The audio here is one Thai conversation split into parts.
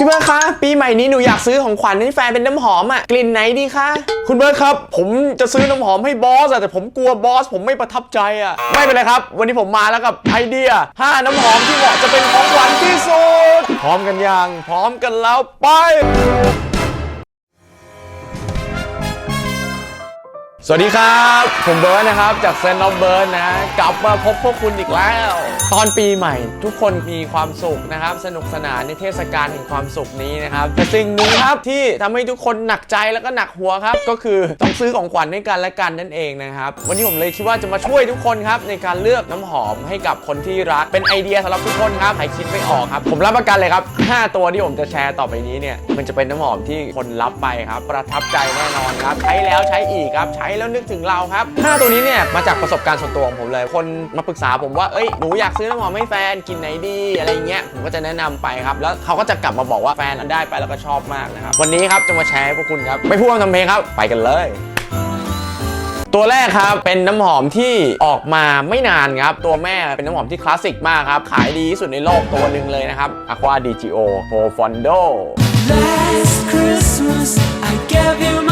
พี่เบิร์ดคะปีใหม่นี้หนูอยากซื้อของขวัญให้แฟนเป็นน้ำหอมอะกลิ่นไหนดีคะคุณเบิร์ดครับ ผมจะซื้อน้ำหอมให้บอสอะแต่ผมกลัวบอสผมไม่ประทับใจอะไม่เป็นไรครับ วันนี้ผมมาแล้วกับไอเดีย 5 น้ำหอมที่เหมาะจะเป็นของขวัญที่สุดพร้อมกันยังพร้อมกันแล้วไป สวัสดีครับ ผมเบิร์ดนะครับ จากเซนต์ออฟเบิร์ดนะ กลับมาพบพวกคุณอีกแล้ว ตอนปีใหม่ ทุกคนมีความสุขนะครับ สนุกสนานในเทศกาลแห่งความสุขนี้นะครับ แต่สิ่งหนึ่งครับที่ทำให้ทุกคนหนักใจแล้วก็หนักหัวครับ ก็คือต้องซื้อของขวัญให้กันและกันนั่นเองนะครับ วันนี้ผมเลยคิดว่าจะมาช่วยทุกคนครับในการเลือกน้ำหอมให้กับคนที่รัก เป็นไอเดียสำหรับทุกคนครับ ใครคิดไม่ออกครับ ผมรับประกันเลยครับ 5 ตัวที่ผมจะแชร์ต่อไปนี้เนี่ย มันจะเป็นน้ำหอมที่คนรับไปครับ ประทับใจแน่นอนครับ ใช้แล้วใช้อีกครับ ใช้แล้วนึกถึงเราครับ5ตัวนี้เนี่ยมาจากประสบการณ์ส่วนตัวของผมเลย คนมาปรึกษาผมว่าเอ้ยหนูอยากซื้อน้ำหอมให้แฟนกินไหนดีอะไรเงี้ยผมก็จะแนะนำไปครับแล้วเขาก็จะกลับมาบอกว่าแฟนได้ไปแล้วก็ชอบมากนะครับวันนี้ครับจะมาแชร์ให้พวกคุณครับไม่พูดคำทำเพลงครับ ไปกันเลยตัวแรกครับเป็นน้ำหอมที่ออกมาไม่นานครับ ตัวแม่เป็นน้ำหอมที่คลาสสิกมากครับ ขายดีที่สุดในโลกตัวหนึ่งเลยนะครับ Aqua di Gio Profondo Last Christmas I gave you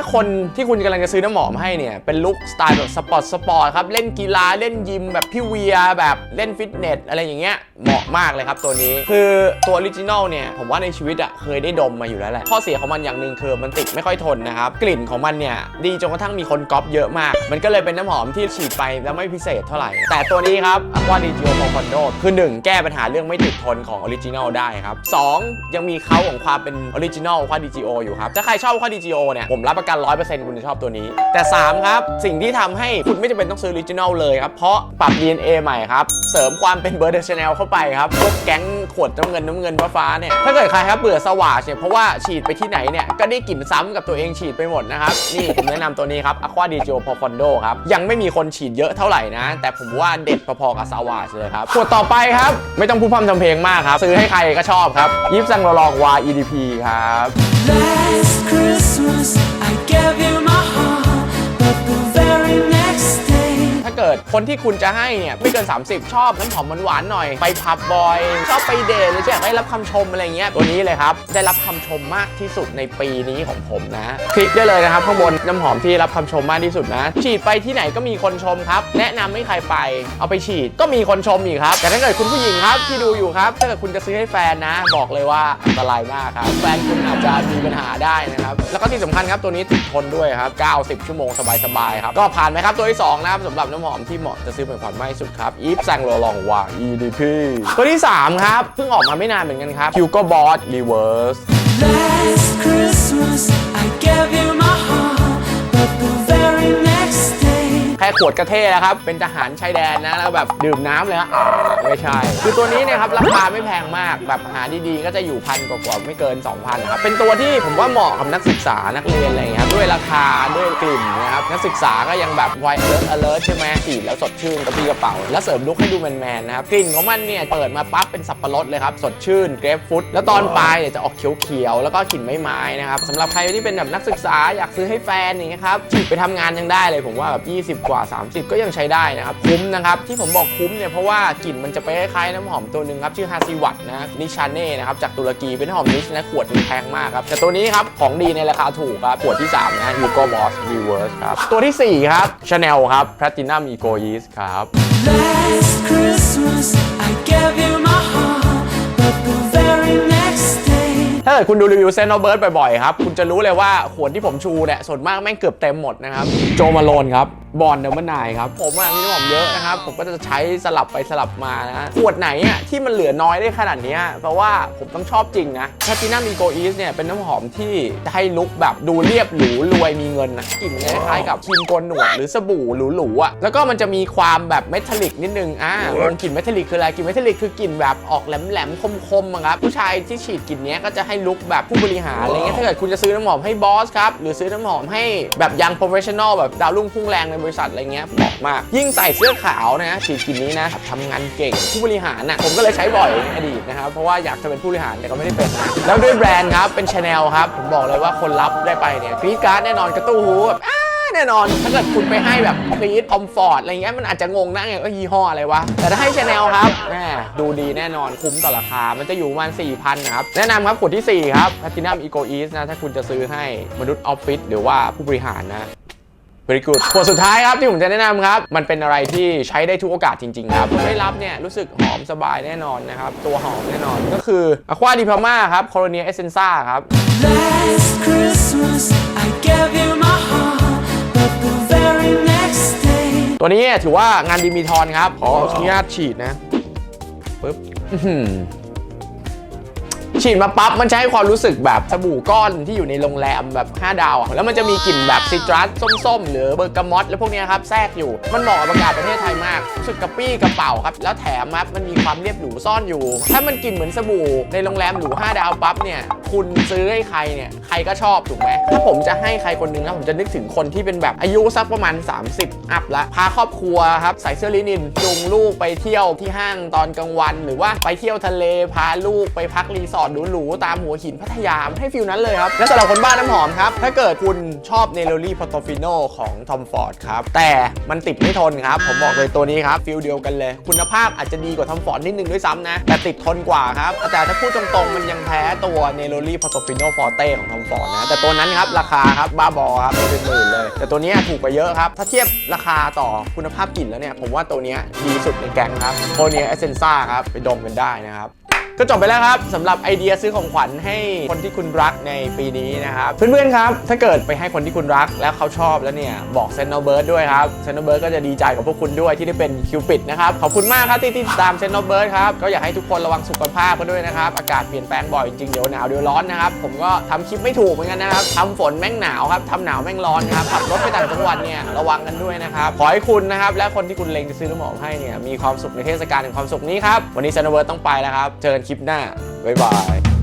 าคนที่คุณกำลังจะซื้อน้ำหอมให้เนี่ย เป็นลุคสไตล์แบบสปอร์ตสปอร์ตครับ เล่นกีฬาเล่นยิมแบบพี่เวียแบบเล่นฟิตเนสอะไรอย่างเงี้ยเหมาะมากเลยครับตัวนี้คือตัวออริจินอลเนี่ย ผมว่าในชีวิตอะเคยได้ดมมาอยู่แล้วแหละ ข้อเสียของมันอย่างหนึ่งคือมันติดไม่ค่อยทนนะครับ กลิ่นของมันเนี่ย ดีจนกระทั่งมีคนก๊อปเยอะมาก มันก็เลยเป็นน้ำหอมที่ฉีดไปแล้วไม่พิเศษเท่าไหร่ แต่ตัวนี้ครับ Aqua di Gio Profondo คือ 1 แก้ปัญหาเรื่องไม่ติดทนของออริจินอลได้ครับสองยังมีเขาของความเป็นออริจินอล Aqua di Gio อยู่ครับถ้าใครชอบ Aqua di Gio เนี่ยผมรับประกัน100%คุณจะชอบตัวนี้ แต่ 3 ครับ สิ่งที่ทำให้คุณไม่จำเป็นต้องซื้อออริจินอลเลยครับ เพราะปรับ DNA ใหม่ครับ เสริมความเป็นเบอร์เดอร์ชแนลเข้าไปครับพวกแก๊งขวดน้ำเงินน้ำเงินฟ้าเนี่ยถ้าเกิดใครครับเบื่อสว่างเนี่ยเพราะว่าฉีดไปที่ไหนเนี่ยก็ได้กลิ่นซ้ำกับตัวเองฉีดไปหมดนะครับนี่ผมแนะนำตัวนี้ครับ Aqua di Gio Profondo ครับยังไม่มีคนฉีดเยอะเท่าไหร่นะ แต่ผมว่าเด็ดพอๆกับสว่างเลยครับขวดต่อไปครับไม่ต้องพูดพร่ำทำเพลงมากครับซื้อให้ใครก็ชอบครับยิปซังโรลองวา EDP ครับ Last Christmas gave you my heart, but เกิดคนที่คุณจะให้เนี่ยไม่เกิน 30 ชอบน้ำหอมหวานๆหน่อย ไปพับบอย ชอบไปเดทหรือจะอยากได้รับคำชมอะไรเงี้ยตัวนี้เลยครับ ได้รับคำชมมากที่สุดในปีนี้ของผมนะ คลิกได้เลยนะครับข้างบนน้ำหอมที่รับคำชมมากที่สุดนะ ฉีดไปที่ไหนก็มีคนชมครับ แนะนำให้ใครไป เอาไปฉีดก็มีคนชมอีกครับแต่ถ้าเกิดคุณผู้หญิงครับที่ดูอยู่ครับถ้าเกิดคุณจะซื้อให้แฟนนะ บอกเลยว่าอันตรายมากครับแฟนคุณอาจจะมีปัญหาได้นะครับแล้วก็ที่สำคัญครับตัวนี้ติดทนด้วยครับ90 ชั่วโมงสบายๆครับก็ผ่านไหมครับตัวที่2นะครับสำหรับน้ำหอมอมที่เหมาะจะซื้อเป็นขวัญมากที่สุดครับอีฟแซงโรลองวา EDP ตัวที่ 3 ครับ เพิ่งออกมาไม่นานเหมือนกันครับ Hugo Boss Reverse Last Christmas I gave you my heart, ขวดกระเท่แล้วครับ เป็นทหารชายแดนนะ แล้วแบบดื่มน้ำเลยฮะไม่ใช่ คือตัวนี้เนี่ยครับราคาไม่แพงมาก แบบหาดีๆ ก็จะอยู่พันกว่าๆไม่เกิน 2,000นะครับ เป็นตัวที่ผมว่าเหมาะกับนักศึกษา นักเรียนอะไรอย่างเงี้ยครับ ด้วยราคา ด้วยกลิ่นนะครับ นักศึกษาก็ยังแบบไวเอิร์ alert ใช่ไหมฉีดแล้วสดชื่นกระปี้กระเป๋า แล้วเสริมลุคให้ดูแมนๆนะครับ กลิ่นของมันเนี่ยเปิดมาปั๊บเป็นสับปะรดเลยครับ สดชื่น เกรฟฟุต แล้วตอนปลายเนี่ยจะออกเขียวๆ แล้วก็กลิ่นไม้ๆนะครับสำหรับใครที่เป็นแบบนักศึกษาอยากซื้อให้แฟนอย่างเงี้ยครับฉีดไปทำงานยังได้เลยผมว่าแบบ20 กว่า30 ก็ยังใช้ได้นะครับ คุ้มนะครับ ที่ผมบอกคุ้มเนี่ยเพราะว่ากลิ่นมันจะไปคล้ายๆน้ำหอมตัวหนึ่งครับ ชื่อฮาซิวัตนะนิชาเน่นะครับจากตุรกีเป็นน้ำหอมนิชนะขวดหนึงแพงมากครับ แต่ตัวนี้ครับ ของดีในราคาถูกครับ ขวดที่ 3 นะ Hugo Boss Reverse ครับ ตัวทีสี่4 ครับ Chanel ครับ Platinum Egoist ครับ Last Christmas I gave you my heart, but the very next day ถ้าเกิดคุณดูรีวิวเซนต์เบิร์ดบ่อยๆครับ คุณจะรู้เลยว่าขวดที่ผมชูเนี่ยส่วนมากแม่งเกือบเต็มหมดนะครับ โจมาโลนครับบอลเดอร์มานายครับ ผมอะมีน้ำหอมเยอะนะครับ ผมก็จะใช้สลับไปสลับมานะขวดไหนอะที่มันเหลือน้อยได้ขนาดเนี้ยเพราะว่าผมต้องชอบจริงนะแพทินัมอีโกอีสเนี่ยเป็นน้ำหอมที่ให้ลุคแบบดูเรียบหรูรวยมีเงินนะกลิ่นคล้ายๆกับครีมโกนหนวดหรือสบู่หรูๆอะแล้วก็มันจะมีความแบบเมทัลลิกนิดนึงอ่ากลิ่นเมทัลลิกคืออะไรกลิ่นเมทัลลิกคือกลิ่นแบบออกแหลมๆคมๆอะครับผู้ชายที่ฉีดกลิ่นเนี้ยก็จะให้ลุคแบบผู้บริหารอะไรเงี้ยถ้าเกิดคุณจะซื้อน้ำหอมให้บอสครับหรือซื้อน้ำหอมให้แบบยังโปรเฟชชั่นอลแบบดาวรุ่งพุ่งแรงในบริษัทอะไรเงี้ยเหมาะมาก ยิ่งใส่เสื้อขาวนะฉีดกลิ่นนี้นะทำงานเก่งผู้บริหารน่ะผมก็เลยใช้บ่อยในอดีตนะครับเพราะว่าอยากจะเป็นผู้บริหารแต่ก็ไม่ได้เป็นนะแล้วด้วยแบรนด์ครับเป็นชาแนลครับผมบอกเลยว่าคนรับได้ไปเนี่ยกรีดการ์ดแน่นอนกระตู้หูแบบแน่นอน ถ้าเกิดคุณไปให้แบบคลีดคอมฟอร์ตอะไรเงี้ยมันอาจจะงงนะไงว่ายี่ห้ออะไรวะ แต่ถ้าให้ชาแนลครับแหมดูดีแน่นอนคุ้มต่อราคา มันจะอยู่ประมาณ4,000นะครับ แนะนำครับขวดที่ 4 ครับ Platinum Eco East นะ ถ้าคุณจะซื้อให้มนุษย์ออฟฟิศหรือว่าผู้บริหารนะ very good ขวดสุดท้ายครับที่ผมจะแนะนำครับ มันเป็นอะไรที่ใช้ได้ทุกโอกาสจริง ๆ ครับผมได้รับเนี่ยรู้สึกหอมสบายแน่นอนนะครับ ตัวหอมแน่นอนก็คือ Aqua di Palma ครับ Colonia Essenza ครับ Last Christmas I gave you my heart, but the very next day ตัวนี้เนี่ยถือว่างานดีมีทอนครับขออนุญาตฉีดนะปึ๊บอื้อหือ ฉีดมาปั๊บมันจะให้ความรู้สึกแบบสบู่ก้อนที่อยู่ในโรงแรมแบบ 5 ดาวอะแล้วมันจะมีกลิ่นแบบซิตรัสส้มๆ หรือเบอร์กามอตแล้วพวกนี้ครับแทรกอยู่มันเหมาะกับอากาศประเทศไทยมากรู้สึกกระปี้กระเป๋าครับแล้วแถมครับมันมีความเรียบหรูซ่อนอยู่ ถ้ามันกลิ่นเหมือนสบู่ในโรงแรมหรู5ดาวปั๊บเนี่ย คุณซื้อให้ใครเนี่ยใครก็ชอบถูกไหมถ้าผมจะให้ใครคนหนึงนะผมจะนึกถึงคนที่เป็นแบบอายุสักประมาณ 30 อัพละพาครอบครัวครับใส่เสื้อลินินจูงลูกไปเที่ยวที่ห้างตอนกลางวัน หรือว่าไปเที่ยวทะเลพาลูกไปพักรีสอร์ทหรูๆตามหัวหินพัทยามให้ฟิลนั้นเลยครับและสำหรับคนบ้านน้ำหอมครับถ้าเกิดคุณชอบเนโรลี่พอตฟิโนของทอมฟอร์ดครับแต่มันติดไม่ทนครับผมบอกเลยตัวนี้ครับฟิลเดียวกันเลย คุณภาพอาจจะดีกว่าทอมฟอร์ดนิดนึงด้วยซ้ำนะแต่ติดทนกว่าครับแต่ถ้าพูดตรงๆมันยังแพ้ตัวเนโรลี่พอตฟิโนฟอร์เต้ของทอมฟอร์ดนะแต่ตัวนั้นครับราคาครับบ้าบอครับเป็นหมื่นเลย แต่ตัวนี้ถูกกว่าเยอะครับ ถ้าเทียบราคาต่อคุณภาพกลิ่นแล้วเนี่ยผมว่าตัวนี้ดีสุดในแก๊งครับโคเนียเอเซนซ่าครับไปดมกันได้นะครับ ก็จบไปแล้วครับสำหรับไอเดียซื้อของขวัญให้คนที่คุณรักในปีนี้นะครับเพื่อนๆครับ ถ้าเกิดไปให้คนที่คุณรักแล้วเขาชอบแล้วเนี่ยบอกเซนโนเบิร์ดด้วยครับเซนโนเบิร์ดก็จะดีใจกับพวกคุณด้วยที่ได้เป็นคิวปิดนะครับขอบคุณมากครับที่ติดตามเซนโนเบิร์ดครับก็อยากให้ทุกคนระวังสุขภาพกันด้วยนะครับอากาศเปลี่ยนแปลงบ่อยจริงเดี๋ยวหนาวเดี๋ยวร้อนนะครับผมก็ทำคลิปไม่ถูกเหมือนกันนะครับทำฝนแม่งหนาวครับทำหนาวแม่งร้อนครับขับรถไปต่างจังหวัดเนี่ยระวังกันด้วยนะครับขอให้คุณนะครับและคนที่คุณเล็งจะซื้อน้ำหอให้เนี่ยมีความสุขในเทศกาลแห่งความสุขนี้ครับวันนี้เซนโนเบิร์ดต้องไปแล้วครับเจอกันลิปหน้า บ๊ายบาย